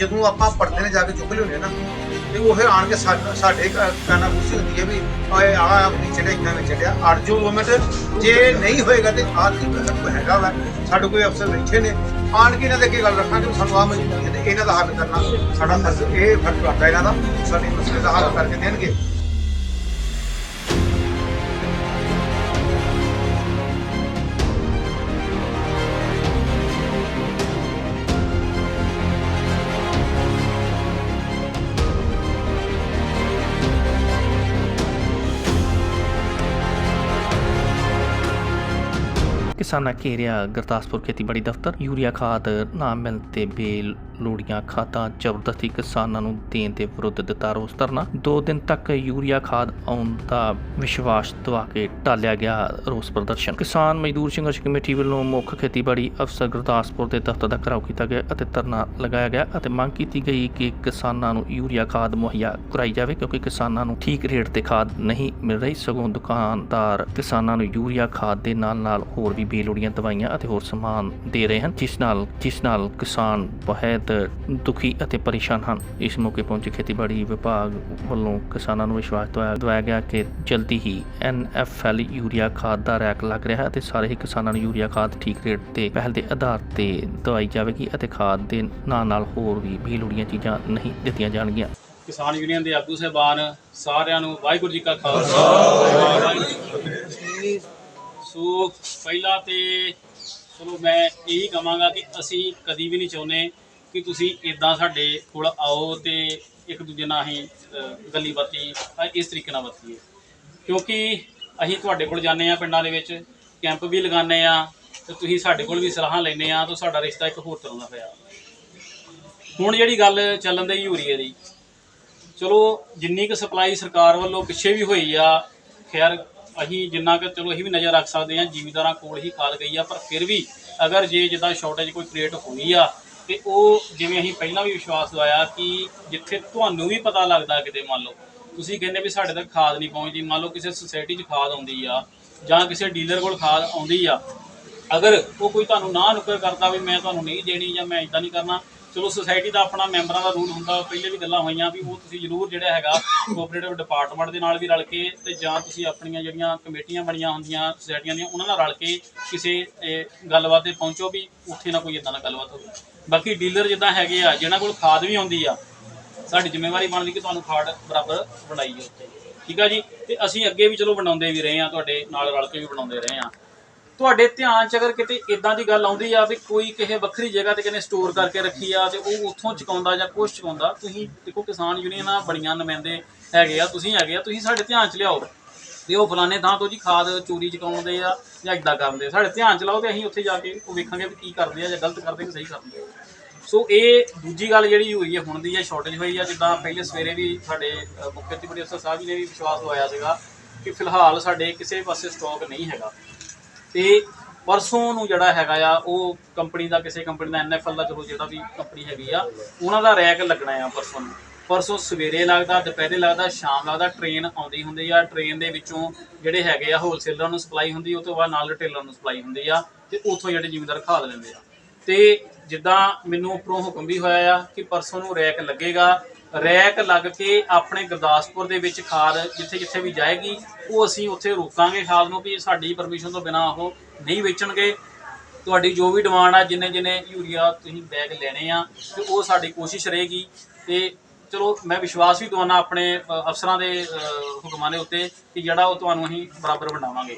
ਜਦੋਂ ਆਪਾਂ ਪਰਦੇ ਨੇ ਜਾ ਕੇ ਚੁੱਕ ਲਿਆਉਂਦੇ ਨਾ, ਤੇ ਉਹ ਫਿਰ ਆਣ ਕੇ ਸਾਡੇ ਕਾਨਾ ਗੁੱਸੇ ਹੁੰਦੀ ਹੈ ਵੀ ਓਏ ਆ ਆਪਣੀ ਚੜਿਆ ਇਦਾਂ ਵਿੱਚ ਚੜਿਆ। ਅੜ ਜੋ ਜੇ ਨਹੀਂ ਹੋਏਗਾ ਤੇ ਆਹ ਕੋਈ ਹੈਗਾ ਵਾ। ਸਾਡੇ ਕੋਈ ਅਫਸਰ ਬੈਠੇ ਨੇ। ਆਣ ਕੇ ਇਹਨਾਂ ਦੇ ਅੱਗੇ ਗੱਲ ਰੱਖਾਂਗੇ ਸਾਨੂੰ ਆ ਮਜਬੂਰੀ ਤੇ ਇਹਨਾਂ ਦਾ ਹੱਲ ਕਰਨਾ। ਸਾਡਾ ਫਰਜ਼ ਇਹ ਫਰਜ਼ ਬਣਦਾ ਇਹਨਾਂ ਦਾ ਸਾਡੇ ਮਸਲੇ ਦਾ ਹੱਲ ਕਰਕੇ ਦੇਣਗੇ। ਕਿਸਾਨਾਂ ਘੇਰਿਆ ਗੁਰਦਾਸਪੁਰ ਖੇਤੀਬਾੜੀ ਦਫ਼ਤਰ। ਯੂਰੀਆ ਖਾਦ ਨਾ ਮਿਲਣ ਤੇ ਬੇਲ ਖਾਦਾਂ, ਜ਼ਬਰਦਸਤੀ ਕਿਸਾਨਾਂ ਨੂੰ ਦੇਣ ਦੇ ਵਿਰੁੱਧ ਦਿੱਤਾ ਰੋਸ ਧਰਨਾ। ਦੋ ਦਿਨ ਤੱਕ ਯੂਰੀਆ ਖਾਦ ਆਉਣ ਦਾ ਵਿਸ਼ਵਾਸ ਦਵਾ ਕੇ ਟਾਲਿਆ ਗਿਆ ਰੋਸ ਪ੍ਰਦਰਸ਼ਨ। ਕਿਸਾਨ ਮਜ਼ਦੂਰ ਸੰਘਰਸ਼ ਕਮੇਟੀ ਵੱਲੋਂ ਮੁੱਖ ਖੇਤੀਬਾੜੀ ਅਫਸਰ ਗੁਰਦਾਸਪੁਰ ਦੇ ਦਫ਼ਤਰ ਦਾ ਘਰਾਓ ਕੀਤਾ ਗਿਆ ਅਤੇ ਧਰਨਾ ਲਗਾਇਆ ਗਿਆ ਅਤੇ ਮੰਗ ਕੀਤੀ ਗਈ ਕਿ ਕਿਸਾਨਾਂ ਨੂੰ ਯੂਰੀਆ ਖਾਦ ਮੁਹੱਈਆ ਕਰਾਈ ਜਾਵੇ ਕਿਉਂਕਿ ਕਿਸਾਨਾਂ ਨੂੰ ਠੀਕ ਰੇਟ ਤੇ ਖਾਦ ਨਹੀਂ ਮਿਲ ਰਹੀ। ਸਗੋਂ ਦੁਕਾਨਦਾਰ ਕਿਸਾਨਾਂ ਨੂੰ ਯੂਰੀਆ ਖਾਦ ਦੇ ਨਾਲ-ਨਾਲ ਹੋਰ ਵੀ ਬੇਲੋੜੀਆਂ ਦਵਾਈਆਂ ਅਤੇ ਹੋਰ ਸਮਾਨ ਦੇ ਰਹੇ ਹਨ ਜਿਸ ਨਾਲ ਜਿਸ ਨਾਲ ਕਿਸਾਨ ਬਹੁਤ ਦੁਖੀ ਅਤੇ ਪਰੇਸ਼ਾਨ ਹਨ। ਇਸ ਮੌਕੇ ਪਹੁੰਚੇ ਖੇਤੀਬਾੜੀ ਵਿਭਾਗ ਵੱਲੋਂ ਕਿਸਾਨਾਂ ਨੂੰ ਵਿਸ਼ਵਾਸ ਦਵਾਇਆ ਗਿਆ ਕਿ ਜਲਦੀ ਹੀ ਐਨਐਫਐਲ ਯੂਰੀਆ ਖਾਦ ਦਾ ਰੈਕ ਲੱਗ ਰਿਹਾ ਹੈ ਅਤੇ ਸਾਰੇ ਹੀ ਕਿਸਾਨਾਂ ਨੂੰ ਯੂਰੀਆ ਖਾਦ ਠੀਕ ਰੇਟ ਤੇ ਪਹਿਲ ਦੇ ਆਧਾਰ ਤੇ ਦਵਾਈ ਜਾਵੇਗੀ ਅਤੇ ਖਾਦ ਦੇ ਨਾਲ-ਨਾਲ ਹੋਰ ਵੀ ਬੇਲੋੜੀਆਂ ਚੀਜ਼ਾਂ ਨਹੀਂ ਦਿੱਤੀਆਂ ਜਾਣਗੀਆਂ। ਕਿਸਾਨ ਯੂਨੀਅਨ ਦੇ ਆਗੂ ਸਹਿਬਾਨ ਸਾਰਿਆਂ ਨੂੰ ਵਾਹਿਗੁਰੂ ਜੀ ਕਾ ਖਾਲਸਾ। ਵਾਹਿਗੁਰੂ ਜੀ ਕੀ ਫਤਿਹ। ਸੋ ਪਹਿਲਾਂ ਤੇ ਚਲੋ ਮੈਂ ਇਹੀ ਕਹਾਂਗਾ ਕਿ ਅਸੀਂ ਕਦੀ ਵੀ ਨਹੀਂ ਚਾਹੁੰਦੇ ਕਿ ਤੁਸੀਂ ਇਦਾਂ ਸਾਡੇ ਕੋਲ ਆਓ ਤੇ ਇੱਕ ਦੂਜੇ ਨਾਲ ਹੀ ਅ, ਗੱਲੀ ਬਾਤੀ ਇਸ ਤਰੀਕੇ ਨਾਲ ਵਰਤੀਏ। ਕਿਉਂਕਿ ਅਸੀਂ ਤੁਹਾਡੇ ਕੋਲ ਜਾਂਦੇ ਆ ਪਿੰਡਾਂ ਦੇ ਵਿੱਚ ਕੈਂਪ ਵੀ ਲਗਾਉਂਦੇ ਆ ਤੇ ਤੁਸੀਂ ਸਾਡੇ ਕੋਲ ਵੀ ਸਲਾਹਾਂ ਲੈਂਦੇ ਆ ਤਾਂ ਸਾਡਾ ਰਿਸ਼ਤਾ ਇੱਕ ਹੋਰ ਤਰ੍ਹਾਂ ਦਾ ਹੋਇਆ। ਹੁਣ ਜਿਹੜੀ ਗੱਲ ਚੱਲਣ ਦੀ ਯੂਰੀਏ ਦੀ ਚਲੋ ਜਿੰਨੀ ਕੁ ਸਪਲਾਈ ਸਰਕਾਰ ਵੱਲੋਂ ਪਿੱਛੇ ਵੀ ਹੋਈ ਆ ਖੈਰ ਅਸੀਂ ਜਿੰਨਾ ਕਿ ਚਲੋ ਅਸੀਂ ਵੀ ਨਜ਼ਰ ਰੱਖ ਸਕਦੇ ਹਾਂ, ਜ਼ਿਮੀਦਾਰਾਂ ਕੋਲ ਹੀ ਖਾਦ ਗਈ ਆ, ਪਰ ਫਿਰ ਵੀ ਅਗਰ ਜੇ ਜਿੱਦਾਂ ਸ਼ਾਰਟੇਜ ਕੋਈ ਕ੍ਰੀਏਟ ਹੋਈ ਆ, ਤੇ ਉਹ ਜਿਵੇਂ ਅਸੀਂ ਪਹਿਲਾਂ ਵੀ ਵਿਸ਼ਵਾਸ ਦਵਾਇਆ ਕਿ ਜਿੱਥੇ ਤੁਹਾਨੂੰ ਵੀ ਪਤਾ ਲੱਗਦਾ ਕਿਤੇ ਮੰਨ ਲਓ, ਤੁਸੀਂ ਕਹਿੰਦੇ ਵੀ ਸਾਡੇ ਤੱਕ ਖਾਦ ਨਹੀਂ ਪਹੁੰਚਦੀ, ਮੰਨ ਲਓ ਕਿਸੇ ਸੁਸਾਇਟੀ 'ਚ ਖਾਦ ਆਉਂਦੀ ਆ ਜਾਂ ਕਿਸੇ ਡੀਲਰ ਕੋਲ ਖਾਦ ਆਉਂਦੀ ਆ, ਅਗਰ ਉਹ ਕੋਈ ਤੁਹਾਨੂੰ ਨਾ ਨੁਕਰ ਕਰਦਾ ਵੀ ਮੈਂ ਤੁਹਾਨੂੰ ਨਹੀਂ ਦੇਣੀ ਜਾਂ ਮੈਂ ਇਦਾਂ ਨਹੀਂ ਕਰਨਾ ਚਲੋ ਸੁਸਾਇਟੀ ਦਾ ਆਪਣਾ ਮੈਂਬਰਾਂ ਦਾ ਰੂਲ ਹੁੰਦਾ, ਪਹਿਲੇ ਵੀ ਗੱਲਾਂ ਹੋਈਆਂ ਵੀ ਉਹ ਤੁਸੀਂ ਜ਼ਰੂਰ ਜਿਹੜਾ ਹੈਗਾ ਕੋਆਪਰੇਟਿਵ ਡਿਪਾਰਟਮੈਂਟ ਦੇ ਨਾਲ ਵੀ ਰਲ ਕੇ ਤੇ ਜਾਂ ਤੁਸੀਂ ਆਪਣੀਆਂ ਜਿਹੜੀਆਂ ਕਮੇਟੀਆਂ ਬਣੀਆਂ ਹੁੰਦੀਆਂ ਸੁਸਾਇਟੀਆਂ ਦੀਆਂ, ਉਹਨਾਂ ਨਾਲ ਰਲ ਕੇ ਕਿਸੇ ਗੱਲਬਾਤ ਤੇ ਪਹੁੰਚੋ ਵੀ ਉੱਥੇ ਨਾ ਕੋਈ ਇਦਾਂ ਦਾ ਗੱਲਬਾਤ ਹੋਵੇ। ਬਾਕੀ ਡੀਲਰ ਜਿੱਦਾਂ ਹੈਗੇ ਆ, ਜਿਹਨਾਂ ਕੋਲ ਖਾਦ ਵੀ ਆਉਂਦੀ ਆ, ਸਾਡੀ ਜ਼ਿੰਮੇਵਾਰੀ ਬਣਦੀ ਕਿ ਤੁਹਾਨੂੰ ਖਾਦ ਬਰਾਬਰ ਬਣਾਈਏ ਉੱਥੇ। ਠੀਕ ਆ ਜੀ? ਤੇ ਅਸੀਂ ਅੱਗੇ ਵੀ ਚਲੋ ਬਣਾਉਂਦੇ ਵੀ ਰਹੇ ਆ, ਤੁਹਾਡੇ ਨਾਲ ਰਲ ਕੇ ਵੀ ਬਣਾਉਂਦੇ ਰਹੇ ਆ। ਤੁਹਾਡੇ ਧਿਆਨ ਚ ਅਗਰ ਕਿਤੇ ਇਦਾਂ ਦੀ ਗੱਲ ਆਉਂਦੀ ਆ ਵੀ ਕੋਈ ਕਿਸੇ ਵੱਖਰੀ ਜਗ੍ਹਾ ਤੇ ਕਿਨੇ ਸਟੋਰ ਕਰਕੇ ਰੱਖੀ ਆ ਤੇ ਉਹ ਉੱਥੋਂ ਚੁਕਾਉਂਦਾ ਜਾਂ ਕੁਛ ਚੁਕਾਉਂਦਾ, ਤੁਸੀਂ ਦੇਖੋ ਕਿਸਾਨ ਯੂਨੀਅਨਾਂ ਬੜੀਆਂ ਨੁਮਾਇੰਦੇ ਹੈਗੇ ਆ, ਤੁਸੀਂ ਹੈਗੇ ਆ, ਤੁਸੀਂ ਸਾਡੇ ਧਿਆਨ ਚ ਲਿਆਓ ਵੀ ਉਹ ਫਲਾਣੇ ਥਾਂ ਤੋਂ ਜੀ ਖਾਦ ਚੋਰੀ ਚੁਕਾਉਂਦੇ ਆ ਜਾਂ ਇਦਾਂ ਕਰਦੇ ਆ। ਸਾਡੇ ਧਿਆਨ ਚ ਲਾਓ ਤੇ ਅਸੀਂ ਉੱਥੇ ਜਾ ਕੇ ਉਹ ਵੇਖਾਂਗੇ ਵੀ ਕੀ ਕਰਦੇ ਆ ਜਾਂ ਗਲਤ ਕਰਦੇ ਕਿ ਸਹੀ ਕਰਦੇ ਆ ਸੋ ਇਹ ਦੂਜੀ ਗੱਲ ਜਿਹੜੀ ਹੋਈ ਹੈ ਹੁਣ ਦੀ ਹੈ ਸ਼ਾਰਟੇਜ ਹੋਈ ਆ, ਜਿੱਦਾਂ ਪਹਿਲੇ ਸਵੇਰੇ ਵੀ ਸਾਡੇ ਮੁੱਖ ਖੇਤੀਬਾੜੀ ਅਫਸਰ ਸਾਹਿਬ ਜੀ ਨੇ ਵੀ ਵਿਸ਼ਵਾਸ ਦਵਾਇਆ ਸੀਗਾ ਕਿ ਫਿਲਹਾਲ ਸਾਡੇ ਕਿਸੇ ਪਾਸੇ ਸਟਾਕ ਨਹੀਂ ਹੈਗਾ ਤੇ ਪਰਸੋਂ ਨੂੰ ਜਿਹੜਾ ਹੈਗਾ ਆ, ਉਹ ਕੰਪਨੀ ਦਾ ਕਿਸੇ ਕੰਪਨੀ ਦਾ ਐਨਐਫਐਲ ਦਾ ਚਲੋ ਜਿਹੜਾ ਵੀ ਕੰਪਨੀ ਹੈਗੀ ਆ, ਉਹਨਾਂ ਦਾ ਰੈਕ ਲੱਗਣਾ ਆ ਪਰਸੋਂ ਨੂੰ। ਪਰਸੋਂ ਸਵੇਰੇ ਲੱਗਦਾ, ਦੁਪਹਿਰੇ ਲੱਗਦਾ, ਸ਼ਾਮ ਲੱਗਦਾ ਟ੍ਰੇਨ ਆਉਂਦੀ ਹੁੰਦੀ ਆ। ਟ੍ਰੇਨ ਦੇ ਵਿੱਚੋਂ ਜਿਹੜੇ ਹੈਗੇ ਆ ਹੋਲਸੇਲਰਾਂ ਨੂੰ ਸਪਲਾਈ ਹੁੰਦੀ, ਉਹ ਤੋਂ ਬਾਅਦ ਨਾਲ ਰਿਟੇਲਰ ਨੂੰ ਸਪਲਾਈ ਹੁੰਦੀ ਆ ਤੇ ਉੱਥੋਂ ਜਿਹੜੇ ਜ਼ਿਮੀਂਦਾਰ ਖਾਦ ਲੈਂਦੇ ਆ। ਤੇ ਜਿੱਦਾਂ ਮੈਨੂੰ ਉੱਪਰੋਂ ਹੁਕਮ ਵੀ ਹੋਇਆ ਆ ਕਿ ਪਰਸੋਂ ਨੂੰ ਰੈਕ ਲੱਗੇਗਾ। ਰੈਕ ਲੱਗ ਕੇ ਆਪਣੇ ਗੁਰਦਾਸਪੁਰ ਦੇ ਵਿੱਚ ਖਾਦ ਜਿੱਥੇ ਜਿੱਥੇ ਵੀ ਜਾਏਗੀ, ਉਹ ਅਸੀਂ ਉੱਥੇ ਰੋਕਾਂਗੇ ਖਾਦ ਨੂੰ ਵੀ ਸਾਡੀ ਪਰਮਿਸ਼ਨ ਤੋਂ ਬਿਨਾ ਉਹ ਨਹੀਂ ਵੇਚਣਗੇ। ਤੁਹਾਡੀ ਜੋ ਵੀ ਡਿਮਾਂਡ ਆ ਜਿੰਨੇ ਜਿੰਨੇ ਯੂਰੀਆ ਤੁਸੀਂ ਬੈਗ ਲੈਣੇ ਆ, ਤੇ ਉਹ ਸਾਡੀ ਕੋਸ਼ਿਸ਼ ਰਹੇਗੀ। ਤੇ ਚਲੋ, ਮੈਂ ਵਿਸ਼ਵਾਸ ਵੀ ਦਵਾਨਾ ਆਪਣੇ ਅਫਸਰਾਂ ਦੇ ਹੁਕਮਾਂ ਦੇ ਉੱਤੇ ਕਿ ਜਿਹੜਾ ਉਹ ਤੁਹਾਨੂੰ ਅਸੀਂ ਬਰਾਬਰ ਵੰਡਾਵਾਂਗੇ